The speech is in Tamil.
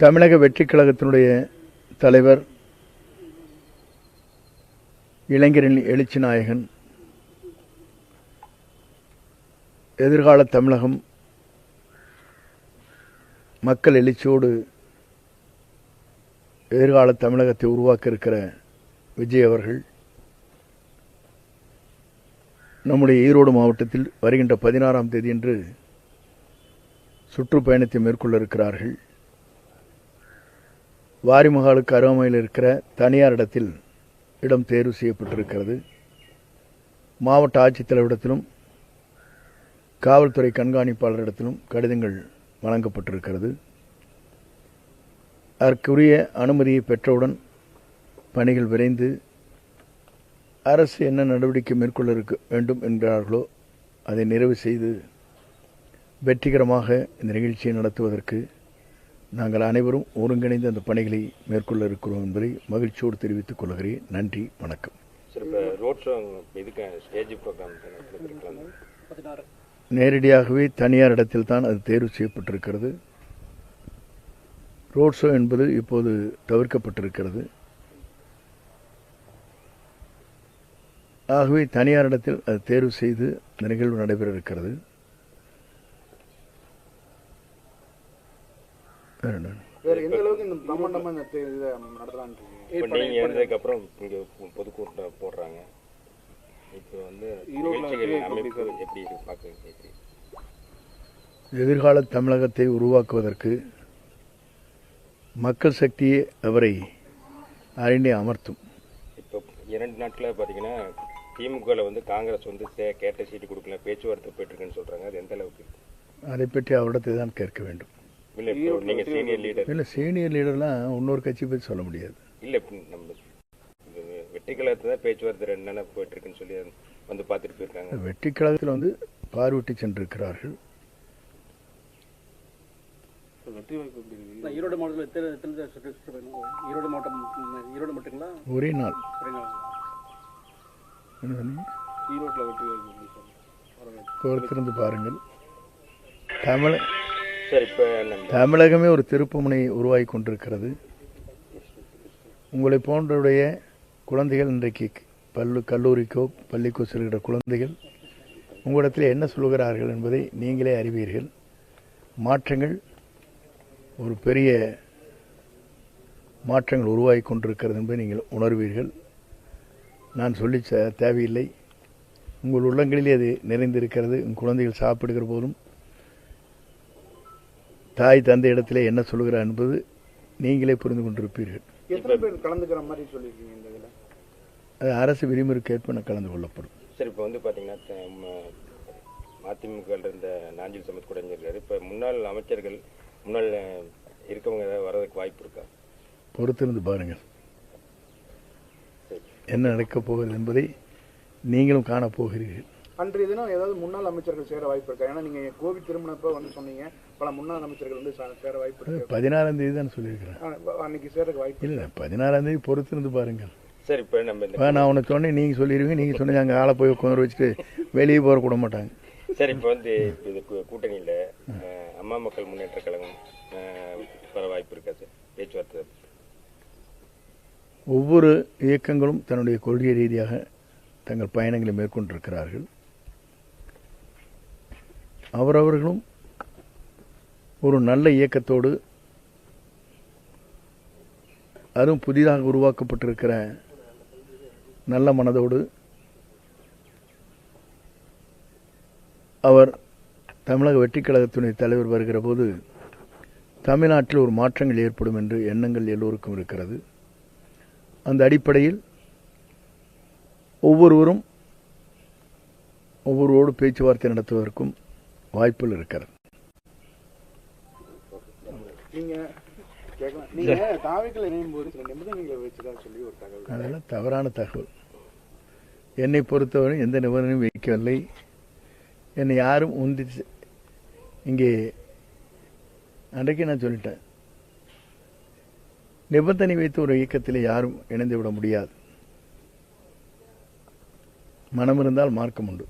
தமிழக வெற்றிக் கழகத்தினுடைய தலைவர் இளைஞரின் எழுச்சி நாயகன் எதிர்கால தமிழகம் மக்கள் எழுச்சியோடு எதிர்கால தமிழகத்தை உருவாக்க இருக்கிற விஜய் அவர்கள் நம்முடைய ஈரோடு மாவட்டத்தில் வருகின்ற பதினாறாம் தேதியன்று சுற்றுப்பயணத்தை மேற்கொள்ள இருக்கிறார்கள். வாரிமகாலுக்கு அருகாமையில் இருக்கிற தனியார் இடத்தில் இடம் தேர்வு செய்யப்பட்டிருக்கிறது. மாவட்ட ஆட்சித்தலைவரிடத்திலும் காவல்துறை கண்காணிப்பாளரிடத்திலும் கடிதங்கள் வழங்கப்பட்டிருக்கிறது. அதற்குரிய அனுமதியை பெற்றவுடன் பணிகள் விரைந்து அரசு என்ன நடவடிக்கை மேற்கொள்ள இருக்க வேண்டும் என்கிறார்களோ அதை நிறைவு செய்து வெற்றிகரமாக இந்த நிகழ்ச்சியை நடத்துவதற்கு நாங்கள் அனைவரும் ஒருங்கிணைந்து அந்த பணிகளை மேற்கொள்ள இருக்கிறோம் என்பதை மகிழ்ச்சியோடு தெரிவித்துக் கொள்கிறேன். நன்றி வணக்கம். நேரடியாகவே தனியார் இடத்தில் தான் அது தேர்வு செய்யப்பட்டிருக்கிறது. ரோட் ஷோ என்பது இப்போது தவிர்க்கப்பட்டிருக்கிறது. ஆகவே தனியார் இடத்தில் அது தேர்வு செய்து இந்த நிகழ்வு நடைபெற இருக்கிறது. வேற என்ன? வேற எந்த அளவுக்கு இந்த பிரம்மாண்டமா இந்த இதை இப்போ நீங்கள் இங்கே பொதுக்கூட்டம் போடுறாங்க. இப்போ வந்து எப்படி அமைப்பு பார்க்க எதிர்கால தமிழகத்தை உருவாக்குவதற்கு மக்கள் சக்தியே அவரை அறிந்தே அமர்த்தும். இப்போ இரண்டு நாட்களில் பார்த்தீங்கன்னா திமுகவில் வந்து காங்கிரஸ் வந்து கேட்ட சீட்டு கொடுக்கல பேச்சுவார்த்தை போயிட்டுருக்குன்னு சொல்கிறாங்க அது எந்த அளவுக்கு அதை பற்றி அவரிடத்தை தான் கேட்க வேண்டும். சீனியர் லீடர் இல்லை சீனியர் லீடர்லாம் இன்னொரு கட்சி பற்றி சொல்ல முடியாது. இல்லை நம்ம வெற்றி கழகத்தை தான் பேச்சுவார்த்தை ரெண்டு நாளாக போயிட்டுருக்குன்னு சொல்லி வந்து பார்த்துட்டு போயிருக்காங்க. வெற்றி கழகத்தில் வந்து பார்வையிட்டு சென்றிருக்கிறார்கள். ஒரே நாள். பொறுத்திருந்து பாருங்கள். தமிழ தமிழகமே ஒரு திருப்புமுனை உருவாகி கொண்டிருக்கிறது. உங்களை போன்றவுடைய குழந்தைகள் இன்றைக்கு பல்லு கல்லூரிக்கோ பள்ளிக்கோ செல்கிற குழந்தைகள் உங்களிடத்தில் என்ன சொல்கிறார்கள் என்பதை நீங்களே அறிவீர்கள். மாற்றங்கள் ஒரு பெரிய மாற்றங்கள் உருவாகி கொண்டிருக்கிறது என்பதை நீங்கள் உணர்வீர்கள். நான் சொல்லி ச- தேவையில்லை. உங்கள் உள்ளங்களிலே அது நிறைந்திருக்கிறது. உங்கள் குழந்தைகள் சாப்பிடுகிற போதும் தாய் தந்தை இடத்திலே என்ன சொல்கிறார் என்பது நீங்களே புரிந்து கொண்டிருப்பீர்கள். எத்தனை பேர் கலந்துக்கிற மாதிரி சொல்லியிருக்கீங்க இந்த இதுல? அது அரசு விதிமுறைக்கேற்ப கலந்து கொள்ளப்படும். சார் இப்போ வந்து பார்த்தீங்கன்னா மதிமுகவில் இருந்த நாஞ்சில் சமத் கூட இருக்காரு இப்போ முன்னாள் அமைச்சர்கள் முன்னாள் இருக்கவங்க வர்றதுக்கு வாய்ப்பு இருக்கா? பொறுத்திருந்து பாருங்கள். என்ன நடக்கப் போகிறது என்பதை நீங்களும் காணப் போகிறீர்கள். அன்றைய தினம் ஏதாவது முன்னாள் அமைச்சர்கள் சேர வாய்ப்பு இருக்கா? ஏன்னா நீங்க கோவிட் திருமணப்ப வந்து சொன்னீங்க. பல முன்னாள் அமைச்சர்கள் வந்து சேர வாய்ப்பு இருக்கு. பதினாறாம் தேதி தான் சொல்லியிருக்கிறேன் ஆ, அன்னைக்கு சேரக்கு வாய்ப்பு இல்லை பதினாறாம் தேதி பொறுத்திருந்து பாருங்கள். சார் இப்போ நம்ம நான் உனக்கு சொன்னேன் நீங்கள் சொல்லிடுவீங்க நீங்கள் சொன்னீங்க அங்கே ஆளை போய் உட்காந்து வச்சுட்டு வெளியே போக கூட மாட்டாங்க. சார் இப்போ வந்து இது கூட்டணியில அம்மா மக்கள் முன்னேற்ற கழகம் வர வாய்ப்பு இருக்கா சார்? பேச்சுவார்த்தை. ஒவ்வொரு இயக்கங்களும் தன்னுடைய கொள்கை ரீதியாக தங்கள் பயணங்களை மேற்கொண்டிருக்கிறார்கள். அவரவர்களும் ஒரு நல்ல இயக்கத்தோடு அதுவும் புதிதாக உருவாக்கப்பட்டிருக்கிற நல்ல மனதோடு அவர் தமிழக வெற்றிக் கழகத்தினுடைய தலைவர் வருகிற போது தமிழ்நாட்டில் ஒரு மாற்றங்கள் ஏற்படும் என்று எண்ணங்கள் எல்லோருக்கும் இருக்கிறது. அந்த அடிப்படையில் ஒவ்வொருவரும் ஒவ்வொருவரோடு பேச்சுவார்த்தை நடத்துவதற்கும் வாய்ப்புகள் இருக்கிறது. அதெல்லாம் தவறான தகவல். என்னை பொறுத்தவரை எந்த நிபந்தனையும் வைக்கவில்லை. என்னை யாரும் உந்தி இங்கே அன்றைக்கு நான் சொல்லிட்டேன். நிபந்தனை வைத்து ஒரு இயக்கத்தில் யாரும் இணைந்து விட முடியாது. மனம் இருந்தால் மார்க்கம் உண்டு.